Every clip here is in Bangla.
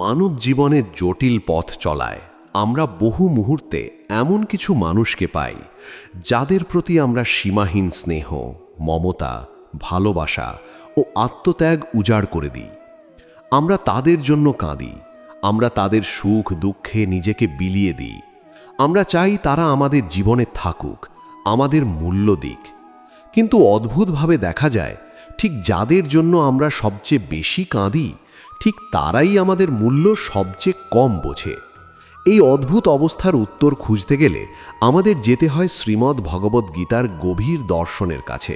মানব জীবনের জটিল পথ চলায়। আমরা বহু মুহূর্তে এমন কিছু মানুষকে পাই, যাদের প্রতি আমরা সীমাহীন স্নেহ, মমতা, ভালোবাসা ও আত্মত্যাগ উজাড় করে দিই। আমরা তাদের জন্য কাঁদি, আমরা তাদের সুখ দুঃখে নিজেকে বিলিয়ে দিই। আমরা চাই তারা আমাদের জীবনে থাকুক, আমাদের মূল্য দিক। কিন্তু অদ্ভুতভাবে দেখা যায়, ঠিক যাদের জন্য আমরা সবচেয়ে বেশি কাঁদি ঠিক তারাই আমাদের মূল্য সবচেয়ে কম বোঝে। এই অদ্ভুত অবস্থার উত্তর খুঁজতে গেলে আমাদের যেতে হয় শ্রীমদ্ ভগবদ্ গীতার গভীর দর্শনের কাছে।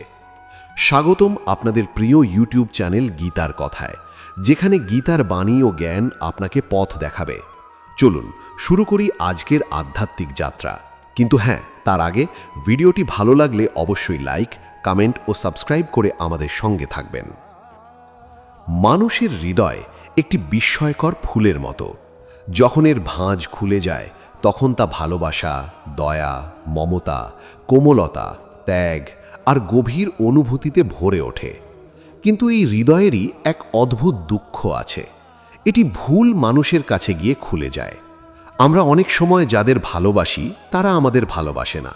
স্বাগতম আপনাদের প্রিয় ইউটিউব চ্যানেল গীতার কথায়, যেখানে গীতার বাণী ও জ্ঞান আপনাকে পথ দেখাবে। চলুন, শুরু করি আজকের আধ্যাত্মিক যাত্রা। কিন্তু হ্যাঁ তার আগে ভিডিওটি ভালো লাগলে অবশ্যই লাইক, কমেন্ট ও সাবস্ক্রাইব করে আমাদের সঙ্গে থাকবেন। মানুষের হৃদয় একটি বিস্ময়কর ফুলের মতো। যখন এর ভাঁজ খুলে যায়, তখন তা ভালোবাসা, দয়া, মমতা, কোমলতা, ত্যাগ আর গভীর অনুভূতিতে ভরে ওঠে। কিন্তু এই হৃদয়েরই এক অদ্ভুত দুঃখ আছে। এটি ভুল মানুষের কাছে গিয়ে খুলে যায়। আমরা অনেক সময় যাদের ভালোবাসি, তারা আমাদের ভালোবাসে না।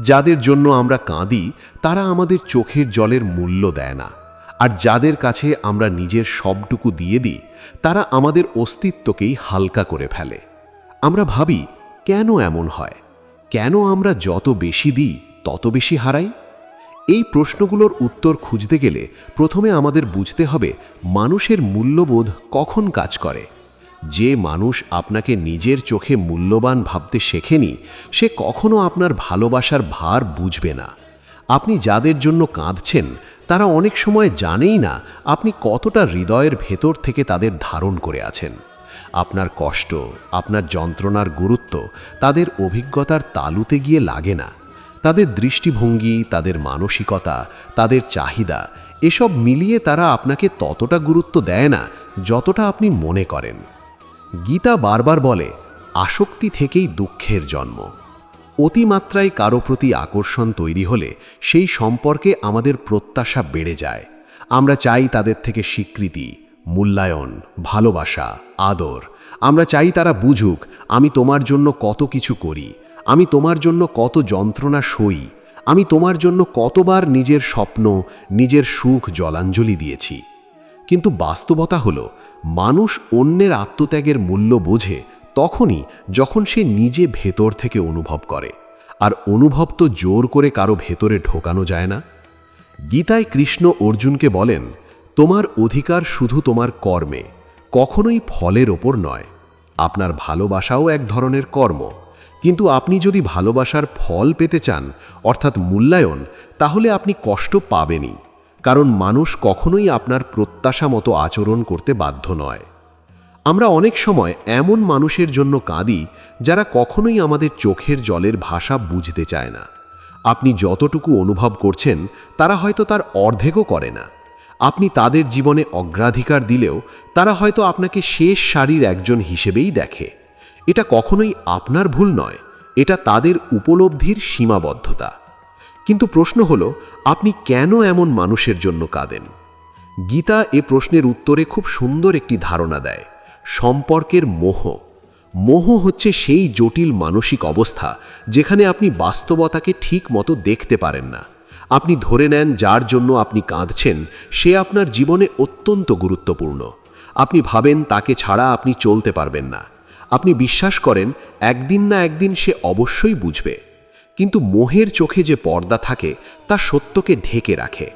যাদের জন্য আমরা কাঁদি, তারা আমাদের চোখের জলের মূল্য দেয় না। আর যাদের কাছে আমরা নিজের সবটুকু দিয়ে দিই, তারা আমাদের অস্তিত্বকেই হালকা করে ফেলে। আমরা ভাবি, কেন এমন হয়? কেন আমরা যত বেশি দিই, তত বেশি হারাই? এই প্রশ্নগুলোর উত্তর খুঁজতে গেলে প্রথমে আমাদের বুঝতে হবে, মানুষের মূল্যবোধ কখন কাজ করে। যে মানুষ আপনাকে নিজের চোখে মূল্যবান ভাবতে শেখেনি, সে কখনো আপনার ভালোবাসার ভার বুঝবে না। আপনি যাদের জন্য কাঁদছেন তারা অনেক সময় জানেই না আপনি কতটা হৃদয়ের ভেতর থেকে তাদের ধারণ করে আছেন। আপনার কষ্ট, আপনার যন্ত্রণার গুরুত্ব তাদের অভিজ্ঞতার তালুতে গিয়ে লাগে না। তাদের দৃষ্টিভঙ্গি, তাদের মানসিকতা, তাদের চাহিদা, এসব মিলিয়ে তারা আপনাকে ততটা গুরুত্ব দেয় না যতটা আপনি মনে করেন। গীতা বারবার বলে, আসক্তি থেকেই দুঃখের জন্ম। অতিমাত্রায় কারও প্রতি আকর্ষণ তৈরি হলে সেই সম্পর্কে আমাদের প্রত্যাশা বেড়ে যায়। আমরা চাই তাদের থেকে স্বীকৃতি, মূল্যায়ন, ভালোবাসা, আদর। আমরা চাই তারা বুঝুক, আমি তোমার জন্য কত কিছু করি, আমি তোমার জন্য কত যন্ত্রণা সই, আমি তোমার জন্য কতবার নিজের স্বপ্ন, নিজের সুখ জলাঞ্জলি দিয়েছি। কিন্তু বাস্তবতা হলো, মানুষ অন্যের আত্মত্যাগের মূল্য বোঝে তখনই যখন সে নিজে ভেতর থেকে অনুভব করে, আর অনুভব তো জোর করে কারও ভেতরে ঢোকানো যায় না, গীতায় কৃষ্ণ অর্জুনকে বলেন, তোমার অধিকার শুধু তোমার কর্মে, কখনোই ফলের ওপর নয়। আপনার ভালোবাসাও এক ধরনের কর্ম। কিন্তু আপনি যদি ভালোবাসার ফল পেতে চান, অর্থাৎ মূল্যায়ন, তাহলে আপনি কষ্ট পাবেনই, কারণ মানুষ কখনোই আপনার প্রত্যাশা মতো আচরণ করতে বাধ্য নয়। আমরা অনেক সময় এমন মানুষের জন্য কাঁদি যারা কখনোই আমাদের চোখের জলের ভাষা বুঝতে চায় না। আপনি যতটুকু অনুভব করছেন, তারা হয়তো তার অর্ধেকও করে না। আপনি তাদের জীবনে অগ্রাধিকার দিলেও, তারা হয়তো আপনাকে শেষ সারির একজন হিসেবেই দেখে। এটা কখনোই আপনার ভুল নয়, এটা তাদের উপলব্ধির সীমাবদ্ধতা। কিন্তু প্রশ্ন হলো, আপনি কেন এমন মানুষের জন্য কাঁদেন? গীতা এ প্রশ্নের উত্তরে খুব সুন্দর একটি ধারণা দেয়। সম্পর্কের মোহ। মোহ হচ্ছে সেই জটিল মানসিক অবস্থা যেখানে আপনি বাস্তবতাকে ঠিক মতো দেখতে পারেন না। আপনি ধরে নেন যার জন্য আপনি কাঁদছেন, সে আপনার জীবনে অত্যন্ত গুরুত্বপূর্ণ। আপনি ভাবেন তাকে ছাড়া আপনি চলতে পারবেন না। আপনি বিশ্বাস করেন, একদিন না একদিন সে অবশ্যই বুঝবে। কিন্তু মোহের চোখে যে পর্দা থাকে, তা সত্যকে ঢেকে রাখে।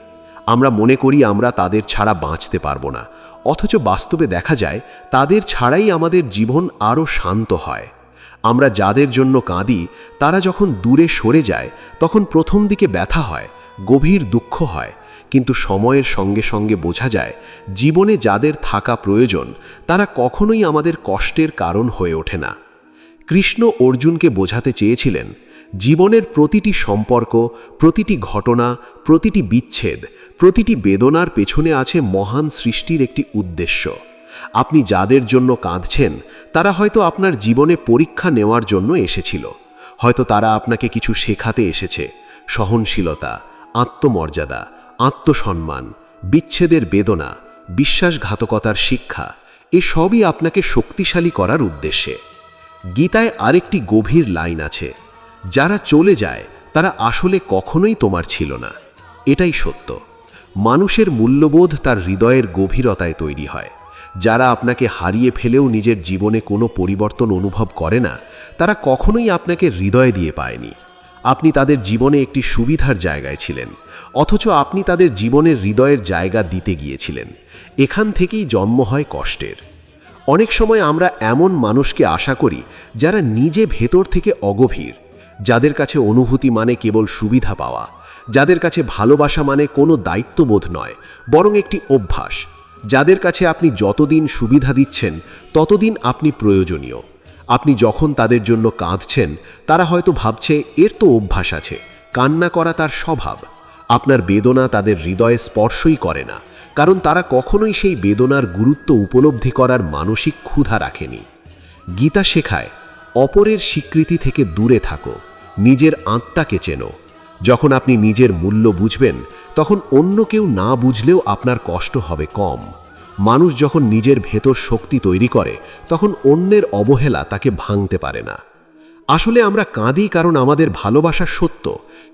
আমরা মনে করি আমরা তাদের ছাড়া বাঁচতে পারব না। অথচ বাস্তবে দেখা যায়, তাদের ছাড়াই আমাদের জীবন আরও শান্ত হয়। আমরা যাদের জন্য কাঁদি, তারা যখন দূরে সরে যায়, তখন প্রথম দিকে ব্যথা হয়, গভীর দুঃখ হয়। কিন্তু সময়ের সঙ্গে সঙ্গে বোঝা যায়, জীবনে যাদের থাকা প্রয়োজন, তারা কখনোই আমাদের কষ্টের কারণ হয়ে ওঠে না। কৃষ্ণ অর্জুনকে বোঝাতে চেয়েছিলেন, জীবনের প্রতিটি সম্পর্ক, প্রতিটি ঘটনা, প্রতিটি বিচ্ছেদ প্রতিটি বেদনার পেছনে আছে মহান সৃষ্টির একটি উদ্দেশ্য। আপনি যাদের জন্য কাঁদছেন, তারা হয়তো আপনার জীবনে পরীক্ষা নেওয়ার জন্য এসেছিল। হয়তো তারা আপনাকে কিছু শেখাতে এসেছে। সহনশীলতা, আত্মমর্যাদা, আত্মসম্মান, বিচ্ছেদের বেদনা, বিশ্বাসঘাতকতার শিক্ষা, এ সবই আপনাকে শক্তিশালী করার উদ্দেশ্যে। গীতায় আরেকটি গভীর লাইন আছে, যারা চলে যায়, তারা আসলে কখনোই তোমার ছিল না। এটাই সত্য। মানুষের মূল্যবোধ তার হৃদয়ের গভীরতায় তৈরি হয়। যারা আপনাকে হারিয়ে ফেলেও নিজের জীবনে কোনো পরিবর্তন অনুভব করে না, তারা কখনোই আপনাকে হৃদয় দিয়ে পায়নি। আপনি তাদের জীবনে একটি সুবিধার জায়গায় ছিলেন, অথচ আপনি তাদের জীবনের হৃদয়ের জায়গা দিতে গিয়েছিলেন। এখান থেকেই জন্ম হয় কষ্টের। অনেক সময় আমরা এমন মানুষকে আশা করি, যারা নিজে ভেতর থেকে অগভীর, যাদের কাছে অনুভূতি মানে কেবল সুবিধা পাওয়া। যাদের কাছে ভালোবাসা মানে কোনো দায়িত্ববোধ নয়, বরং একটি অভ্যাস। যাদের কাছে আপনি যতদিন সুবিধা দিচ্ছেন, ততদিন আপনি প্রয়োজনীয়। আপনি যখন তাদের জন্য কাঁদছেন, তারা হয়তো ভাবছে, এর তো অভ্যাস আছে। কান্না করা তার স্বভাব। আপনার বেদনা তাদের হৃদয়ে স্পর্শই করে না, কারণ তারা কখনোই সেই বেদনার গুরুত্ব উপলব্ধি করার মানসিক ক্ষুধা রাখেনি। গীতা শেখায়, অপরের স্বীকৃতি থেকে দূরে থাকো, নিজের আত্মাকে চেনো। যখন আপনি নিজের মূল্য বুঝবেন, তখন অন্য কেউ না বুঝলেও আপনার কষ্ট হবে কম। মানুষ যখন নিজের ভেতর শক্তি তৈরি করে, তখন অন্যের অবহেলা তাকে ভাঙতে পারে না। আসলে আমরা কাঁদি কারণ আমাদের ভালোবাসা সত্য,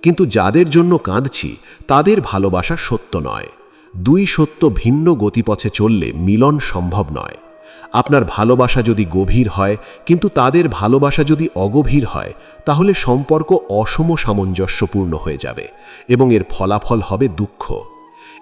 কিন্তু যাদের জন্য কাঁদছি, তাদের ভালোবাসা সত্য নয়। দুই সত্য ভিন্ন গতিপথে চললে মিলন সম্ভব নয়। আপনার ভালোবাসা যদি গভীর হয়, কিন্তু তাদের ভালোবাসা যদি অগভীর হয়, তাহলে সম্পর্ক অসম সামঞ্জস্যপূর্ণ হয়ে যাবে এবং এর ফলাফল হবে দুঃখ।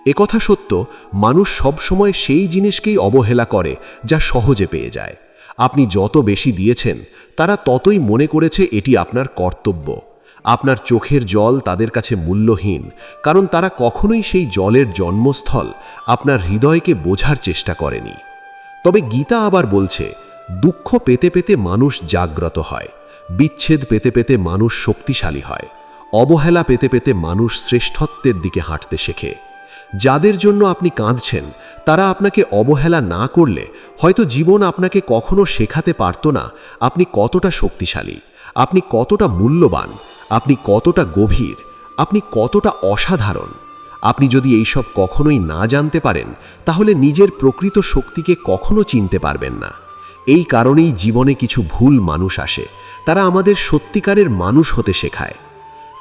একথা সত্য, মানুষ সবসময় সেই জিনিসকেই অবহেলা করে যা সহজে পেয়ে যায়। আপনি যত বেশি দিয়েছেন, তারা ততই মনে করেছে এটি আপনার কর্তব্য। আপনার চোখের জল তাদের কাছে মূল্যহীন, কারণ তারা কখনোই সেই জলের জন্মস্থল আপনার হৃদয়কে বোঝার চেষ্টা করেনি। তবে গীতা আবার বলছে, দুঃখ পেতে পেতে মানুষ জাগ্রত হয়, বিচ্ছেদ পেতে পেতে মানুষ শক্তিশালী হয়, অবহেলা পেতে পেতে মানুষ শ্রেষ্ঠত্বের দিকে হাঁটতে শেখে। যাদের জন্য আপনি কাঁদছেন, তারা আপনাকে অবহেলা না করলে হয়তো জীবন আপনাকে কখনো শেখাতে পারত না আপনি কতটা শক্তিশালী, আপনি কতটা মূল্যবান, আপনি কতটা গভীর, আপনি কতটা অসাধারণ। আপনি যদি এইসব কখনোই না জানতে পারেন, তাহলে নিজের প্রকৃত শক্তিকে কখনো চিনতে পারবেন না। এই কারণেই জীবনে কিছু ভুল মানুষ আসে। তারা আমাদের সত্যিকারের মানুষ হতে শেখায়।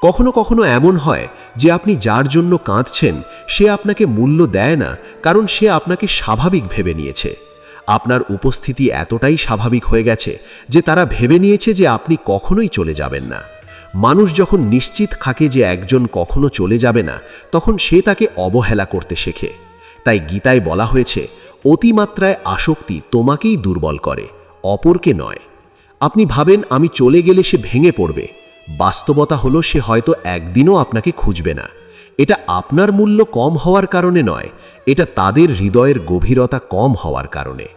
কখনো কখনো এমন হয় যে আপনি যার জন্য কাঁদছেন, সে আপনাকে মূল্য দেয় না, কারণ সে আপনাকে স্বাভাবিক ভেবে নিয়েছে। আপনার উপস্থিতি এতটাই স্বাভাবিক হয়ে গেছে যে তারা ভেবে নিয়েছে যে আপনি কখনোই চলে যাবেন না। মানুষ যখন নিশ্চিত থাকে যে একজন কখনো চলে যাবে না, তখন সে তাকে অবহেলা করতে শেখে। তাই গীতায় বলা হয়েছে, অতিমাত্রায় আসক্তি তোমাকেই দুর্বল করে, অপরকে নয়। আপনি ভাবেন, আমি চলে গেলে সে ভেঙে পড়বে। বাস্তবতা হলো, সে হয়তো একদিনও আপনাকে খুঁজবে না। এটা আপনার মূল্য কম হওয়ার কারণে নয়, এটা তাদের হৃদয়ের গভীরতা কম হওয়ার কারণে।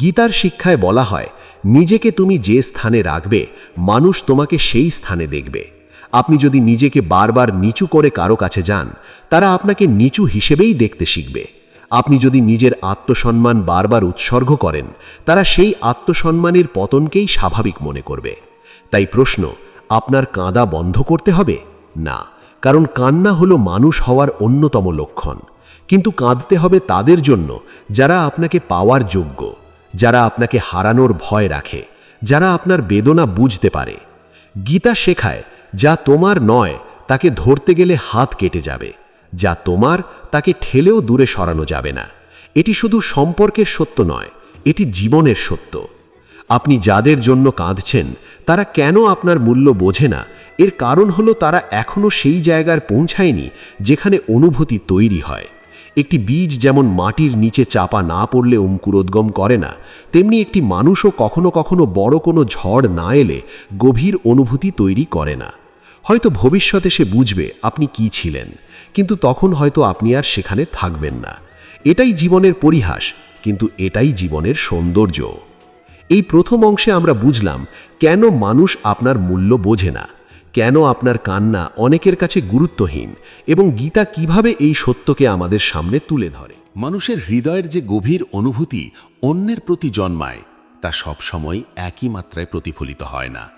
গীতার শিক্ষায় বলা হয় নিজেকে তুমি যে স্থানে রাখবে, মানুষ তোমাকে সেই স্থানে দেখবে। আপনি যদি নিজেকে বারবার নিচু করে কারও কাছে যান, তারা আপনাকে নিচু হিসেবেই দেখতে শিখবে। আপনি যদি নিজের আত্মসম্মান বারবার উৎসর্গ করেন, তারা সেই আত্মসম্মানের পতনকেই স্বাভাবিক মনে করবে। তাই প্রশ্ন, আপনার কাঁদা বন্ধ করতে হবে? না, কারণ কান্না হলো মানুষ হওয়ার অন্যতম লক্ষণ। কিন্তু কাঁদতে হবে তাদের জন্য, যারা আপনাকে পাওয়ার যোগ্য। যারা আপনাকে হারানোর ভয় রাখে, যারা আপনার বেদনা বুঝতে পারে। গীতা শেখায়, যা তোমার নয়, তাকে ধরতে গেলে হাত কেটে যাবে, যা তোমার, তাকে ঠেলেও দূরে সরানো যাবে না। এটি শুধু সম্পর্কের সত্য নয়, এটি জীবনের সত্য। আপনি যাদের জন্য কাঁদছেন, তারা কেন আপনার মূল্য বোঝে না? এর কারণ হলো তারা এখনও সেই জায়গার পৌঁছায়নি, যেখানে অনুভূতি তৈরি হয়। একটি বীজ যেমন মাটির নিচে চাপা না পড়লে অঙ্কুরোদ্গম করে না, তেমনি একটি মানুষও কখনো কখনো বড় কোনো ঝড় না এলে গভীর অনুভূতি তৈরি করে না। হয়তো ভবিষ্যতে সে বুঝবে আপনি কি ছিলেন, কিন্তু তখন হয়তো আপনি আর সেখানে থাকবেন না। এটাই জীবনের পরিহাস, কিন্তু এটাই জীবনের সৌন্দর্য। এই প্রথম অংশে আমরা বুঝলাম কেন মানুষ আপনার মূল্য বোঝে না কেন আপনার কান্না অনেকের কাছে গুরুত্বহীন এবং গীতা কীভাবে এই সত্যকে আমাদের সামনে তুলে ধরে? মানুষের হৃদয়ের যে গভীর অনুভূতি অন্যের প্রতি জন্মায়, তা সব সময় একই মাত্রায় প্রতিফলিত হয় না।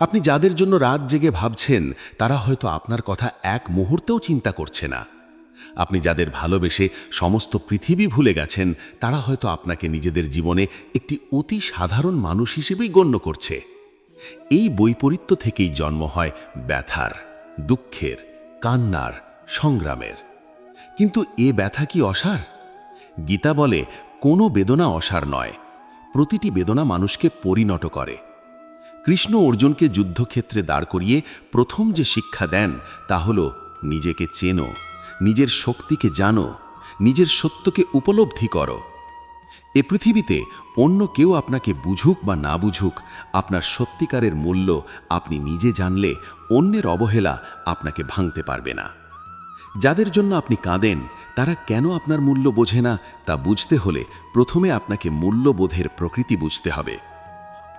আপনি যাদের জন্য রাত জেগে ভাবছেন, তারা হয়তো আপনার কথা এক মুহূর্তেও চিন্তা করছে না। আপনি যাদের ভালোবেসে সমস্ত পৃথিবী ভুলে গেছেন, তারা হয়তো আপনাকে নিজেদের জীবনে একটি অতি সাধারণ মানুষ হিসেবেই গণ্য করছে। এই বৈপরীত্য থেকেই জন্ম হয় ব্যথার, দুঃখের, কান্নার, সংগ্রামের। কিন্তু এ ব্যথা কি অসার? গীতা বলে, কোনো বেদনা অসার নয়, প্রতিটি বেদনা মানুষকে পরিণত করে। কৃষ্ণ অর্জুনকে যুদ্ধক্ষেত্রে দাঁড় করিয়ে প্রথম যে শিক্ষা দেন, তা হল নিজেকে চেনো, নিজের শক্তিকে জানো, নিজের সত্যকে উপলব্ধি করো। এ পৃথিবীতে অন্য কেউ আপনাকে বুঝুক বা না বুঝুক, আপনার সত্যিকারের মূল্য আপনি নিজে জানলে অন্যের অবহেলা আপনাকে ভাঙতে পারবে না। যাদের জন্য আপনি কাঁদেন, তারা কেন আপনার মূল্য বোঝে না, তা বুঝতে হলে প্রথমে আপনাকে মূল্যবোধের প্রকৃতি বুঝতে হবে।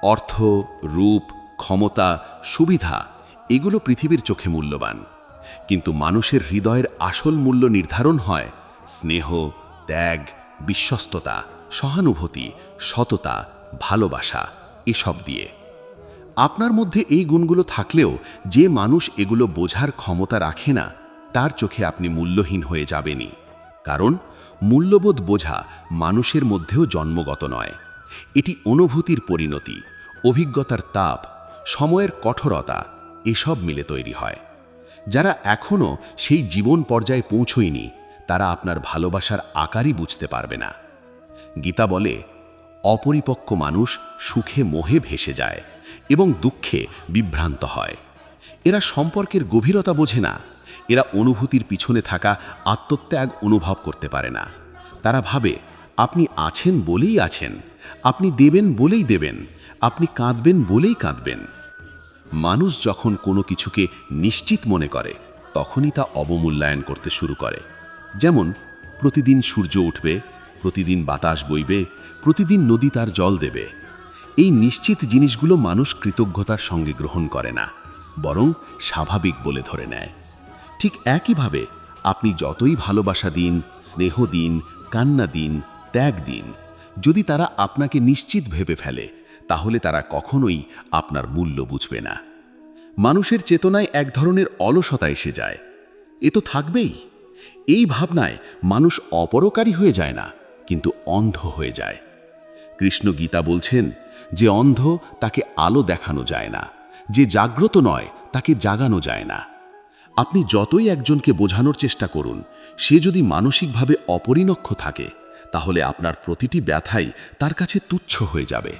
অর্থ, রূপ, ক্ষমতা, সুবিধা, এগুলো পৃথিবীর চোখে মূল্যবান। কিন্তু মানুষের হৃদয়ের আসল মূল্য নির্ধারণ হয় স্নেহ, ত্যাগ, বিশ্বস্ততা সহানুভূতি, সততা, ভালোবাসা, এসব দিয়ে। আপনার মধ্যে এই গুণগুলো থাকলেও যে মানুষ এগুলো বোঝার ক্ষমতা রাখে না, তার চোখে আপনি মূল্যহীন হয়ে যাবেনই। কারণ মূল্যবোধ বোঝা মানুষের মধ্যেও জন্মগত নয়। এটি অনুভূতির পরিণতি, অভিজ্ঞতার তাপ, সময়ের কঠোরতা, এসব মিলে তৈরি হয়। যারা এখনও সেই জীবন পর্যায়ে পৌঁছয়নি, তারা আপনার ভালোবাসার আকারই বুঝতে পারবে না। গীতা বলে, অপরিপক্ক মানুষ সুখে মোহে ভেসে যায় এবং দুঃখে বিভ্রান্ত হয়। এরা সম্পর্কের গভীরতা বোঝে না। এরা অনুভূতির পিছনে থাকা আত্মত্যাগ অনুভব করতে পারে না। তারা ভাবে, আপনি আছেন বলেই আছেন। আপনি দেবেন বলেই দেবেন। আপনি কাঁদবেন বলেই কাঁদবেন। মানুষ যখন কোনো কিছুকে নিশ্চিত মনে করে, তখনই তা অবমূল্যায়ন করতে শুরু করে। যেমন, প্রতিদিন সূর্য উঠবে প্রতিদিন বাতাস বইবে, প্রতিদিন নদী তার জল দেবে। এই নিশ্চিত জিনিসগুলো মানুষ কৃতজ্ঞতার সঙ্গে গ্রহণ করে না, বরং স্বাভাবিক বলে ধরে নেয়। ঠিক একইভাবে আপনি যতই ভালোবাসা দিন, স্নেহ দিন, কান্না দিন, ত্যাগ দিন, যদি তারা আপনাকে নিশ্চিত ভেবে ফেলে, তাহলে তারা কখনোই আপনার মূল্য বুঝবে না। মানুষের চেতনায় এক ধরনের অলসতা এসে যায়। এ তো থাকবেই। এই ভাবনায় মানুষ অপরকারী হয়ে যায় না। কিন্তু অন্ধ হয়ে যায়। কৃষ্ণ গীতা বলছেন যে অন্ধ তাকে আলো দেখানো যায় না, যে জাগ্রত নয় তাকে জাগানো যায় না। আপনি যতই একজনকে বোঝানোর চেষ্টা করুন, সে যদি মানসিকভাবে অপরিণক্ষ থাকে, তাহলে আপনার প্রতিটি ব্যথাই তার কাছে তুচ্ছ হয়ে যাবে।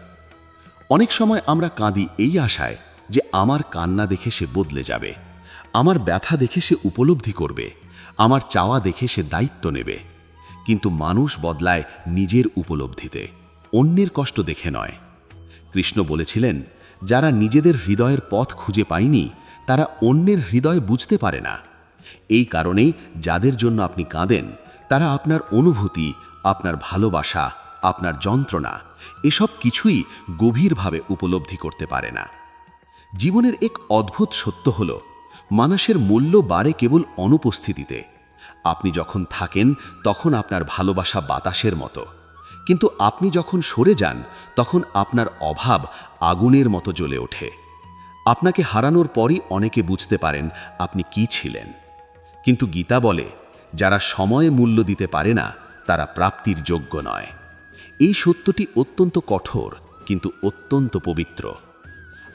অনেক সময় আমরা কাঁদি এই আশায় যে আমার কান্না দেখে সে বদলে যাবে, আমার ব্যথা দেখে সে উপলব্ধি করবে, আমার চাওয়া দেখে সে দায়িত্ব নেবে। কিন্তু মানুষ বদলায় নিজের উপলব্ধিতে, অন্যের কষ্ট দেখে নয়। কৃষ্ণ বলেছিলেন, যারা নিজেদের হৃদয়ের পথ খুঁজে পায়নি, তারা অন্যের হৃদয় বুঝতে পারে না। এই কারণেই যাদের জন্য আপনি কাঁদেন, তারা আপনার অনুভূতি, আপনার ভালোবাসা, আপনার যন্ত্রণা, এসব কিছুই গভীরভাবে উপলব্ধি করতে পারে না। জীবনের এক অদ্ভুত সত্য হল, মানুষের মূল্য বাড়ে কেবল অনুপস্থিতিতে। আপনি যখন থাকেন, তখন আপনার ভালোবাসা বাতাসের মতো। কিন্তু আপনি যখন সরে যান, তখন আপনার অভাব আগুনের মতো জ্বলে ওঠে। আপনাকে হারানোর পরই অনেকে বুঝতে পারেন আপনি কি ছিলেন। কিন্তু গীতা বলে, যারা সময়ে মূল্য দিতে পারে না, তারা প্রাপ্তির যোগ্য নয়। এই সত্যটি অত্যন্ত কঠোর, কিন্তু অত্যন্ত পবিত্র।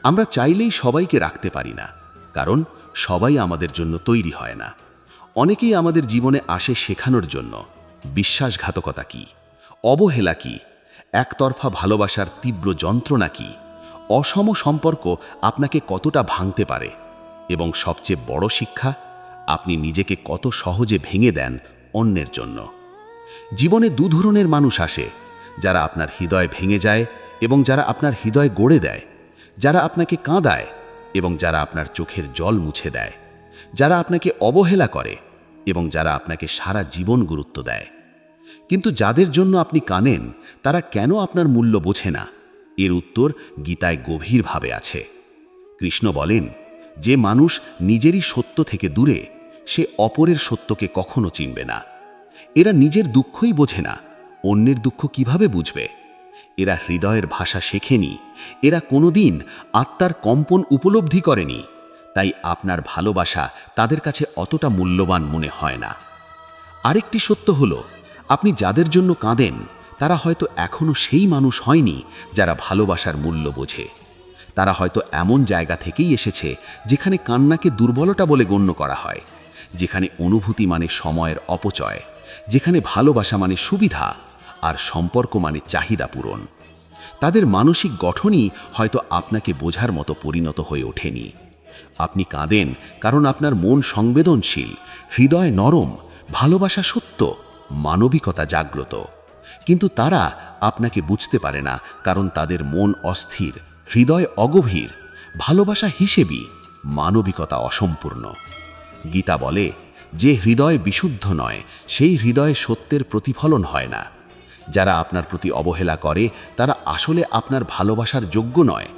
আমরা চাইলেই সবাইকে রাখতে পারি না, কারণ সবাই আমাদের জন্য তৈরি হয় না। অনেকেই আমাদের জীবনে আসে শেখানোর জন্য। বিশ্বাসঘাতকতা কি? অবহেলা কি? একতরফা ভালোবাসার তীব্র যন্ত্রণা কি? অসম সম্পর্ক আপনাকে কতটা ভাঙতে পারে? এবং সবচেয়ে বড় শিক্ষা, আপনি নিজেকে কত সহজে ভেঙে দেন অন্যের জন্য। জীবনে দু ধরনের মানুষ আসে, যারা আপনার হৃদয় ভেঙে যায় এবং যারা আপনার হৃদয় গড়ে দেয়, যারা আপনাকে কাঁদায় এবং যারা আপনার চোখের জল মুছে দেয়, যারা আপনাকে অবহেলা করে এবং যারা আপনাকে সারা জীবন গুরুত্ব দেয়। কিন্তু যাদের জন্য আপনি কানেন, তারা কেন আপনার মূল্য বোঝে না? এর উত্তর গীতায় গভীরভাবে আছে। কৃষ্ণ বলেন, যে মানুষ নিজেরই সত্য থেকে দূরে, সে অপরের সত্যকে কখনো চিনবে না। এরা নিজের দুঃখই বোঝে না, অন্যের দুঃখ কীভাবে বুঝবে? এরা হৃদয়ের ভাষা শেখেনি, এরা কোনোদিন আত্মার কম্পন উপলব্ধি করেনি। তাই আপনার ভালোবাসা তাদের কাছে অতটা মূল্যবান মনে হয় না। আরেকটি সত্য হল, আপনি যাদের জন্য কাঁদেন, তারা হয়তো এখনও সেই মানুষ হয়নি যারা ভালোবাসার মূল্য বোঝে। তারা হয়তো এমন জায়গা থেকেই এসেছে যেখানে কান্নাকে দুর্বলতা বলে গণ্য করা হয়, যেখানে অনুভূতি মানে সময়ের অপচয়, যেখানে ভালোবাসা মানে সুবিধা আর সম্পর্ক মানে চাহিদা পূরণ। তাদের মানসিক গঠনই হয়তো আপনাকে বোঝার মতো পরিণত হয়ে ওঠেনি। আপনি কাঁদেন, কারণ আপনার মন সংবেদনশীল, হৃদয় নরম, ভালোবাসা সত্য, মানবিকতা জাগ্রত। কিন্তু তারা আপনাকে বুঝতে পারে না, কারণ তাদের মন অস্থির, হৃদয় অগভীর, ভালোবাসা হিসেবেই মানবিকতা অসম্পূর্ণ। গীতা বলে, যে হৃদয় বিশুদ্ধ নয়, সেই হৃদয়ে সত্যের প্রতিফলন হয় না। যারা আপনার প্রতি অবহেলা করে, তারা আসলে আপনার ভালোবাসার যোগ্য নয়।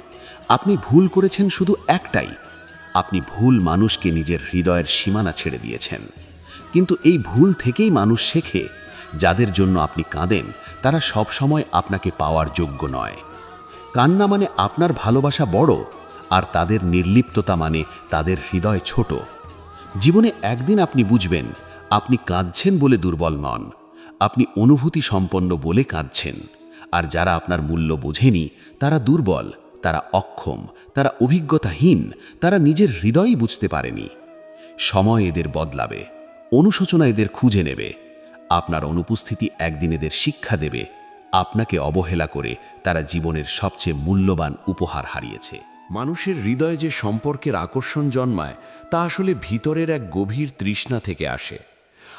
আপনি ভুল করেছেন শুধু একটাই আপনি ভুল মানুষকে নিজের হৃদয়ের সীমানা ছেড়ে দিয়েছেন। কিন্তু এই ভুল থেকেই মানুষ শেখে, যাদের জন্য আপনি কাঁদেন, তারা সব সময় আপনাকে পাওয়ার যোগ্য নয়। কান্না মানে আপনার ভালোবাসা বড়, আর তাদের নির্লিপ্ততা মানে তাদের হৃদয় ছোট। জীবনে একদিন আপনি বুঝবেন, আপনি কাঁদছেন বলে দুর্বল নন, আপনি অনুভূতি সম্পন্ন বলে কাঁদছেন, আর যারা আপনার মূল্য বোঝেনি, তারা দুর্বল তারা অক্ষম, তারা অভিজ্ঞতাহীন, তারা নিজের হৃদয়ই বুঝতে পারেনি। সময় এদের বদলাবে, অনুশোচনা এদের খুঁজে নেবে, আপনার অনুপস্থিতি একদিন এদের শিক্ষা দেবে, আপনাকে অবহেলা করে তারা জীবনের সবচেয়ে মূল্যবান উপহার হারিয়েছে। মানুষের হৃদয়ে যে সম্পর্কের আকর্ষণ জন্মায়, তা আসলে ভিতরের এক গভীর তৃষ্ণা থেকে আসে।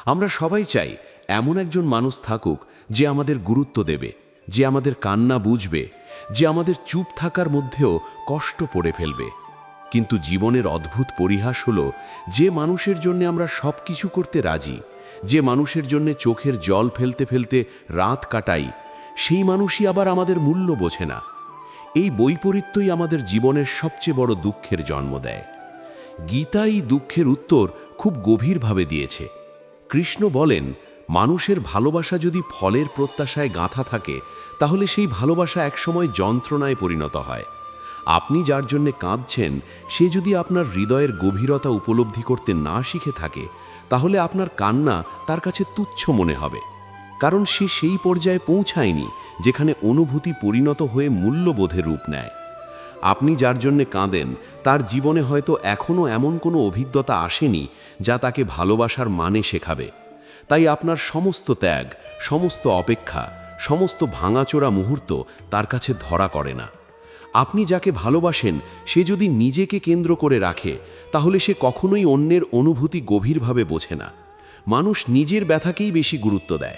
আমরা সবাই চাই এমন একজন মানুষ থাকুক যে আমাদের গুরুত্ব দেবে, যে আমাদের কান্না বুঝবে যে আমাদের চুপ থাকার মধ্যেও কষ্ট পড়ে ফেলবে। কিন্তু জীবনের অদ্ভুত পরিহাস হলো, যে মানুষের জন্য আমরা সব কিছু করতে রাজি, যে মানুষের জন্য চোখের জল ফেলতে ফেলতে রাত কাটাই, সেই মানুষই আবার আমাদের মূল্য বোঝে না। এই বৈপরীত্যই আমাদের জীবনের সবচেয়ে বড় দুঃখের জন্ম দেয়। গীতা এই দুঃখের উত্তর খুব গভীরভাবে দিয়েছে। কৃষ্ণ বলেন মানুষের ভালোবাসা যদি ফলের প্রত্যাশায় গাঁথা থাকে, তাহলে সেই ভালোবাসা একসময় যন্ত্রণায় পরিণত হয়। আপনি যার জন্যে কাঁদছেন, সে যদি আপনার হৃদয়ের গভীরতা উপলব্ধি করতে না শিখে থাকে, তাহলে আপনার কান্না তার কাছে তুচ্ছ মনে হবে। কারণ সে সেই পর্যায়ে পৌঁছায়নি, যেখানে অনুভূতি পরিণত হয়ে মূল্যবোধের রূপ নেয়। আপনি যার জন্যে কাঁদেন, তার জীবনে হয়তো এখনও এমন কোনো অভিজ্ঞতা আসেনি, যা তাকে ভালোবাসার মানে শেখাবে। তাই আপনার সমস্ত ত্যাগ, সমস্ত অপেক্ষা, সমস্ত ভাঙাচোরা মুহূর্ত তার কাছে ধরা করে না। আপনি যাকে ভালোবাসেন, সে যদি নিজেকে কেন্দ্র করে রাখে, তাহলে সে কখনোই অন্যের অনুভূতি গভীরভাবে বোঝে না। মানুষ নিজের ব্যথাকেই বেশি গুরুত্ব দেয়।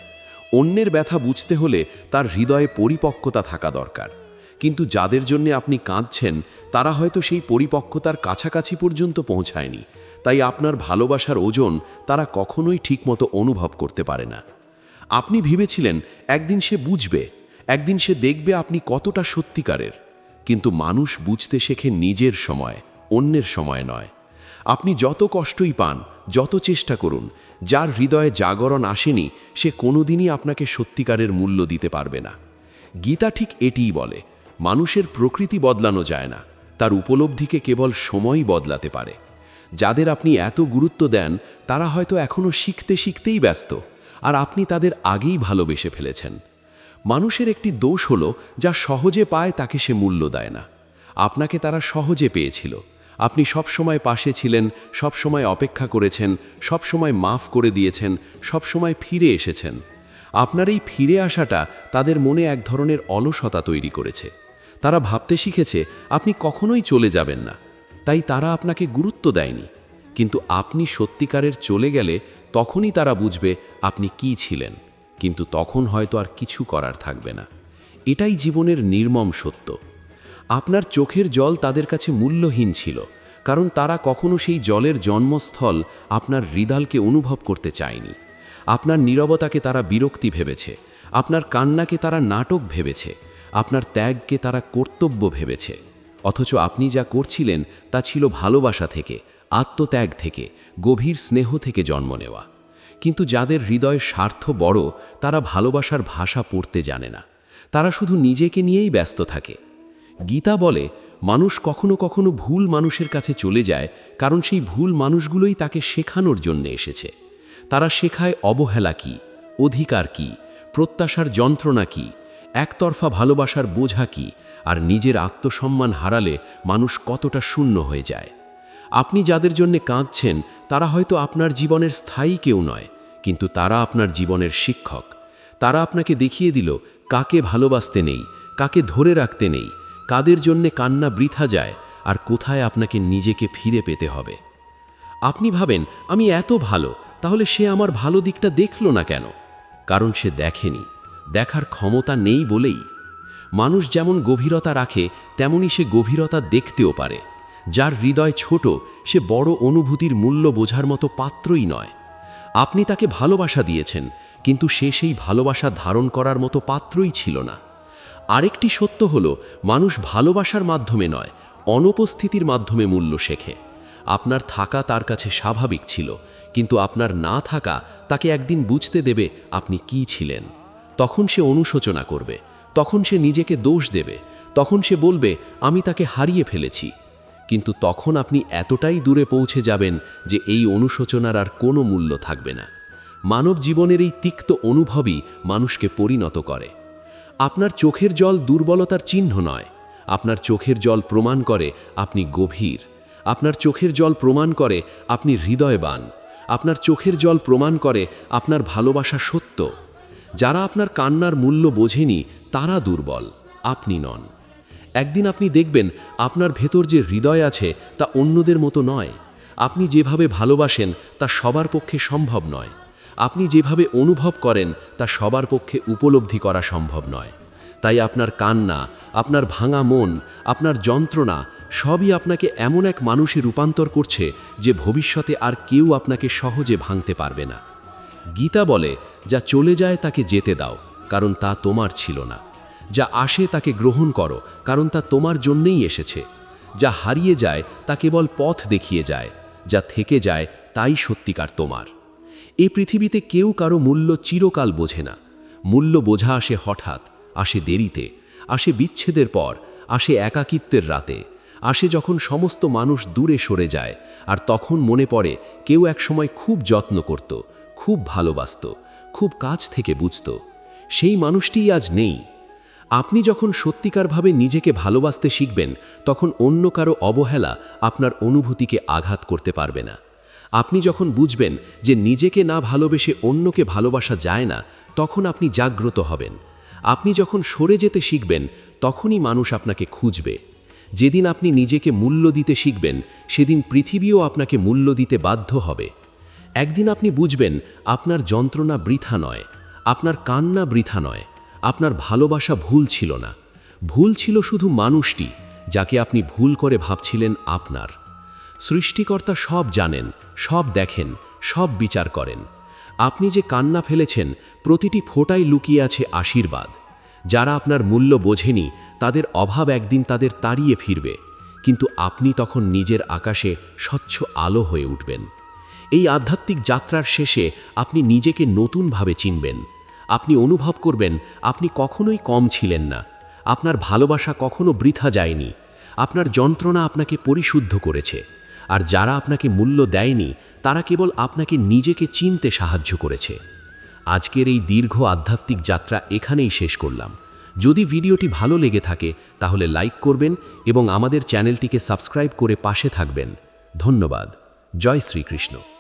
অন্যের ব্যথা বুঝতে হলে তার হৃদয়ে পরিপক্কতা থাকা দরকার। কিন্তু যাদের জন্য আপনি কাঁদছেন, তারা হয়তো সেই পরিপক্কতার কাছাকাছি পর্যন্ত পৌঁছায়নি। তাই আপনার ভালোবাসার ওজন তারা কখনোই ঠিকমতো অনুভব করতে পারে না। আপনি ভেবেছিলেন, একদিন সে বুঝবে, একদিন সে দেখবে আপনি কতটা সত্যিকারের। কিন্তু মানুষ বুঝতে শেখে নিজের সময়, অন্যের সময় নয়। আপনি যত কষ্টই পান, যত চেষ্টা করুন, যার হৃদয়ে জাগরণ আসেনি, সে কোনোদিনই আপনাকে সত্যিকারের মূল্য দিতে পারবে না। গীতা ঠিক এটিই বলে মানুষের প্রকৃতি বদলানো যায় না। তার উপলব্ধিকে কেবল সময়ই বদলাতে পারে। যাদের আপনি এত গুরুত্ব দেন, তারা হয়তো এখনও শিখতে শিখতেই ব্যস্ত, আর আপনি তাদের আগেই ভালোবেসে ফেলেছেন। মানুষের একটি দোষ হলো, যা সহজে পায় তাকে সে মূল্য দেয় না। আপনাকে তারা সহজে পেয়েছিল। আপনি সব সময় পাশে ছিলেন সব সময় অপেক্ষা করেছেন সব সময় মাফ করে দিয়েছেন সব সময় ফিরে এসেছেন। আপনার এই ফিরে আসাটা তাদের মনে এক ধরনের অলসতা তৈরি করেছে। তারা ভাবতে শিখেছে, আপনি কখনোই চলে যাবেন না। তাই তারা আপনাকে গুরুত্ব দেয়নি। কিন্তু আপনি সত্যিকারের চলে গেলে তখনই তারা বুঝবে আপনি কি ছিলেন। কিন্তু তখন হয়তো আর কিছু করার থাকবে না। এটাই জীবনের নির্মম সত্য। আপনার চোখের জল তাদের কাছে মূল্যহীন ছিল, কারণ তারা কখনো সেই জলের জন্মস্থল আপনার হৃদালকে অনুভব করতে চায়নি। আপনার নীরবতাকে তারা বিরক্তি ভেবেছে, আপনার কান্নাকে তারা নাটক ভেবেছে আপনার ত্যাগকে তারা কর্তব্য ভেবেছে। অথচ আপনি যা করছিলেন, তা ছিল ভালোবাসা থেকে, আত্মত্যাগ থেকে, গভীর স্নেহ থেকে জন্ম নেওয়া। কিন্তু যাদের হৃদয় স্বার্থ বড়, তারা ভালোবাসার ভাষা পড়তে জানে না। তারা শুধু নিজেকে নিয়েই ব্যস্ত থাকে। গীতা বলে, মানুষ কখনো কখনো ভুল মানুষের কাছে চলে যায়, কারণ সেই ভুল মানুষগুলোই তাকে শেখানোর জন্য এসেছে। তারা শেখায় অবহেলা কি, অধিকার কি, প্রত্যাশার যন্ত্রণা কি একতরফা ভালোবাসার বোঝা কি আর নিজের আত্মসম্মান হারালে মানুষ কতটা শূন্য হয়ে যায়? আপনি যাদের জন্য কাঁদছেন, তারা হয়তো আপনার জীবনের স্থায়ী কেউ নয়, কিন্তু তারা আপনার জীবনের শিক্ষক। তারা আপনাকে দেখিয়ে দিল, কাকে ভালোবাসতে নেই, কাকে ধরে রাখতে নেই, কাদের জন্যে কান্না বৃথা যায় আর কোথায় আপনাকে নিজেকে ফিরে পেতে হবে। আপনি ভাবেন, আমি এত ভালো, তাহলে সে আমার ভালো দিকটা দেখল না কেন? কারণ সে দেখেনি। দেখার ক্ষমতা নেই বলেই। মানুষ যেমন গভীরতা রাখে, তেমনি সে গভীরতা দেখতেও পারে। যার হৃদয় ছোট, সে বড় অনুভূতির মূল্য বোঝার মতো পাত্রই নয়। আপনি তাকে ভালোবাসা দিয়েছেন, কিন্তু সে সেই ভালোবাসা ধারণ করার মতো পাত্রই ছিল না। আরেকটি সত্য হলো, মানুষ ভালোবাসার মাধ্যমে নয়, অনুপস্থিতির মাধ্যমে মূল্য শেখে। আপনার থাকা তার কাছে স্বাভাবিক ছিল, কিন্তু আপনার না থাকা তাকে একদিন বুঝতে দেবে আপনি কি ছিলেন। তখন সে অনুশোচনা করবে, তখন সে নিজেকে দোষ দেবে, তখন সে বলবে, আমি তাকে হারিয়ে ফেলেছি। কিন্তু তখন আপনি এতটাই দূরে পৌঁছে যাবেন যে এই অনুশোচনার আর কোনো মূল্য থাকবে না। মানব জীবনের এই তিক্ত অনুভবই মানুষকে পরিণত করে। আপনার চোখের জল দুর্বলতার চিহ্ন নয়। আপনার চোখের জল প্রমাণ করে আপনি গভীর। আপনার চোখের জল প্রমাণ করে আপনি হৃদয়বান। আপনার চোখের জল প্রমাণ করে আপনার ভালোবাসা সত্য। যারা আপনার কান্নার মূল্য বোঝেনি, তারা দুর্বল। আপনি নন। একদিন আপনি দেখবেন, আপনার ভেতর যে হৃদয় আছে, তা অন্যদের মতো নয়। আপনি যেভাবে ভালোবাসেন, তা সবার পক্ষে সম্ভব নয়। আপনি যেভাবে অনুভব করেন, তা সবার পক্ষে উপলব্ধি করা সম্ভব নয়। তাই আপনার কান্না, আপনার ভাঙা মন, আপনার যন্ত্রণা, সবই আপনাকে এমন এক মানুষে রূপান্তর করছে, যে ভবিষ্যতে আর কেউ আপনাকে সহজে ভাঙতে পারবে না। গীতা বলে, যা চলে যায় তাকে যেতে দাও, কারণ তা তোমার ছিল না। যা আসে তাকে গ্রহণ করো, কারণ তা তোমার জন্যেই এসেছে। যা হারিয়ে যায় তা কেবল পথ দেখিয়ে যায়, যা থেকে যায় তাই সত্যিকার তোমার। এই পৃথিবীতে কেউ কারও মূল্য চিরকাল বোঝে না। মূল্য বোঝা আসে হঠাৎ, আসে দেরিতে, আসে বিচ্ছেদের পর, আসে একাকিত্বের রাতে, আসে যখন সমস্ত মানুষ দূরে সরে যায়, আর তখন মনে পড়ে কেউ একসময় খুব যত্ন করত খুব ভালোবাসত, খুব কাছ থেকে বুঝত, সেই মানুষটিই আজ নেই। আপনি যখন সত্যিকারভাবে নিজেকে ভালোবাসতে শিখবেন, তখন অন্য কারও অবহেলা আপনার অনুভূতিকে আঘাত করতে পারবে না। আপনি যখন বুঝবেন যে নিজেকে না ভালোবেসে অন্যকে ভালোবাসা যায় না, তখন আপনি জাগ্রত হবেন। আপনি যখন সরে যেতে শিখবেন, তখনই মানুষ আপনাকে খুঁজবে। যেদিন আপনি নিজেকে মূল্য দিতে শিখবেন, সেদিন পৃথিবীও আপনাকে মূল্য দিতে বাধ্য হবে। একদিন আপনি বুঝবেন, আপনার যন্ত্রণা বৃথা নয়, আপনার কান্না বৃথা নয়, আপনার ভালোবাসা ভুল ছিল না। ভুল ছিল শুধু মানুষটি, যাকে আপনি ভুল করে ভাবছিলেন আপনার। সৃষ্টিকর্তা সব জানেন, সব দেখেন, সব বিচার করেন। আপনি যে কান্না ফেলেছেন, প্রতিটি ফোটাই লুকিয়ে আছে আশীর্বাদ। যারা আপনার মূল্য বোঝেনি, তাদের অভাব একদিন তাদের তাড়িয়ে ফিরবে। কিন্তু আপনি তখন নিজের আকাশে স্বচ্ছ আলো হয়ে উঠবেন। এই আধ্যাত্মিক যাত্রার শেষে আপনি নিজেকে নতুনভাবে চিনবেন। আপনি অনুভব করবেন, আপনি কখনোই কম ছিলেন না। আপনার ভালোবাসা কখনো বৃথা যায়নি। আপনার যন্ত্রণা আপনাকে পরিশুদ্ধ করেছে। আর যারা আপনাকে মূল্য দেয়নি, তারা কেবল আপনাকে নিজেকে চিনতে সাহায্য করেছে। আজকের এই দীর্ঘ আধ্যাত্মিক যাত্রা এখানেই শেষ করলাম। যদি ভিডিওটি ভালো লেগে থাকে, তাহলে লাইক করবেন এবং আমাদের চ্যানেলটিকে সাবস্ক্রাইব করে পাশে থাকবেন। ধন্যবাদ। জয় শ্রীকৃষ্ণ।